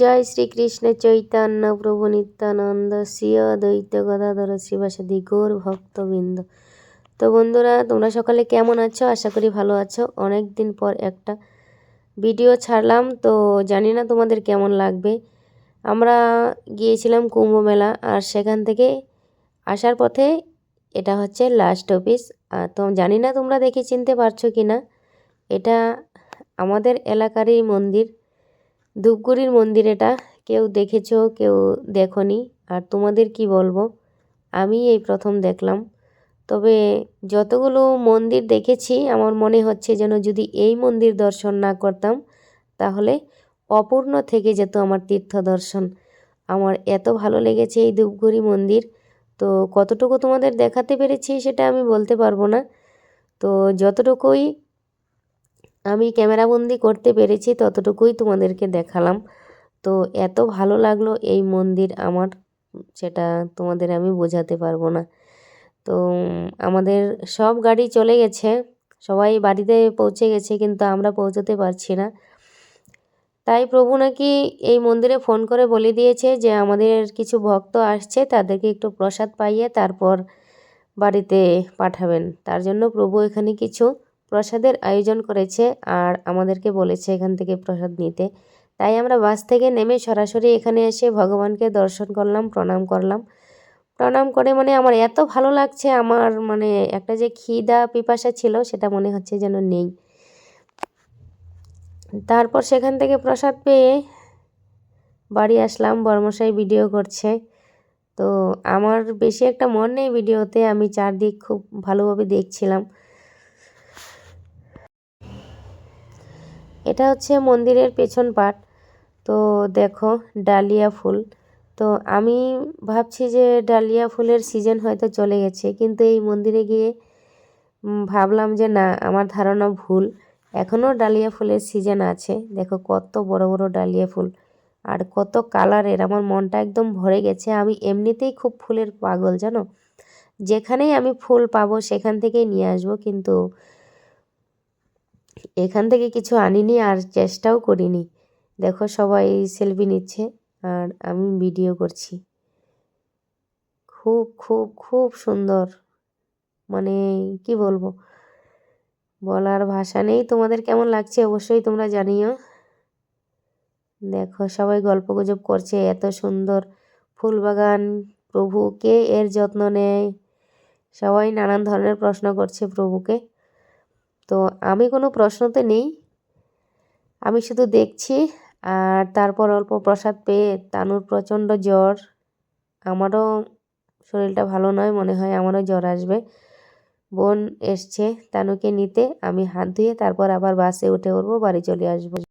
জয় শ্রীকৃষ্ণ চৈতন্য প্রভু নিত্যানন্দ শ্রী অদ্বৈত গদাধর শিবাসাদি গৌর ভক্তবৃন্দ। তো বন্ধুরা, তোমরা সকালে কেমন আছো? আশা করি ভালো আছো। অনেক দিন পর একটা ভিডিও ছাড়লাম, তো জানি না তোমাদের কেমন লাগবে। আমরা গিয়েছিলাম কুম্ভ মেলা আর সেখান থেকে আসার পথে এটা হচ্ছে লাস্ট অফিস তো জানি না তোমরা দেখে চিনতে পারছ কি না এটা আমাদের এলাকারই মন্দির। ধূপগুড়ির মন্দির এটা কেউ দেখেছ, কেউ দেখনি, আর তোমাদের কি বলব? আমি এই প্রথম দেখলাম। তবে যতগুলো মন্দির দেখেছি, আমার মনে হচ্ছে যেন যদি এই মন্দির দর্শন না করতাম, তাহলে অপূর্ণ থেকে যেত আমার তীর্থ দর্শন। আমার এত ভালো লেগেছে এই ধূপগুড়ি মন্দির। তো কতটুকু তোমাদের দেখাতে পেরেছি সেটা আমি বলতে পারব না। তো যতটুকুই আমি ক্যামেরাবন্দি করতে পেরেছি ততটুকুই তোমাদেরকে দেখালাম। তো এত ভালো লাগল এই মন্দির আমার, সেটা তোমাদের আমি বোঝাতে পারব না। তো আমাদের সব গাড়ি চলে গেছে, সবাই বাড়িতে পৌঁছে গেছে কিন্তু আমরা পৌঁছতে পারছি না। তাই প্রভু নাকি এই মন্দিরে ফোন করে বলে দিয়েছে যে আমাদের কিছু ভক্ত আসছে, তাদেরকে একটু প্রসাদ পাইয়ে তারপর বাড়িতে পাঠাবেন। তার জন্য প্রভু এখানে কিছু প্রসাদের আয়োজন করেছে আর আমাদেরকে বলেছে এখান থেকে প্রসাদ নিতে। তাই আমরা বাস থেকে নেমে সরাসরি এখানে এসে ভগবানকে দর্শন করলাম, প্রণাম করলাম। প্রণাম করে মানে আমার এত ভালো লাগছে, আমার মানে একটা যে খিদা পিপাসা ছিল সেটা মনে হচ্ছে যেন নেই। তারপর সেখান থেকে প্রসাদ পেয়ে বাড়ি আসলাম, বর্মশাই ভিডিও করছে। তো আমার বেশি একটা মন নেই ভিডিওতে, আমি চারদিক খুব ভালোভাবে দেখছিলাম। এটা হচ্ছে মন্দিরের পেছন পাট। তো দেখো, ডালিয়া ফুল। তো আমি ভাবছি যে ডালিয়া ফুলের সিজন হয়তো চলে গেছে, কিন্তু এই মন্দিরে গিয়ে ভাবলাম যে না, আমার ধারণা ভুল। এখনও ডালিয়া ফুলের সিজন আছে। দেখো কত বড় বড় ডালিয়া ফুল। আর কত কালারের, আমার মনটা একদম ভরে গেছে। আমি এমনিতেই খুব ফুলের পাগল, জানো? যেখানেই আমি ফুল পাবো, সেখান থেকেই নিয়ে আসব, কিন্তু এখান থেকে কিছু আনিনি আর চেষ্টাও করিনি। দেখো সবাই সেলফি নিচ্ছে আর আমি ভিডিও করছি। খুব খুব খুব সুন্দর। মানে কি বলব? বলার ভাষা নেই। তোমাদের কেমন লাগছে অবশ্যই তোমরা জানিও। দেখো সবাই গল্প গুজব করছে, এত সুন্দর। ফুল বাগান প্রভু কে এর যত্ন নেয়। সবাই নানান ধরনের প্রশ্ন করছে প্রভুকে। তো আমি কোনো প্রশ্নতে নেই। আমি শুধু দেখছি আর তারপর অল্প প্রসাদ পেয়ে তানুর প্রচণ্ড জ্বর। আমারও শরীরটা ভালো নয় মনে হয়, আমারও জ্বর আসবে। বোন এসছে তানুকে নিতে, আমি হাত ধুয়ে তারপর আবার বাসে উঠে উঠবো, বাড়ি চলে আসব।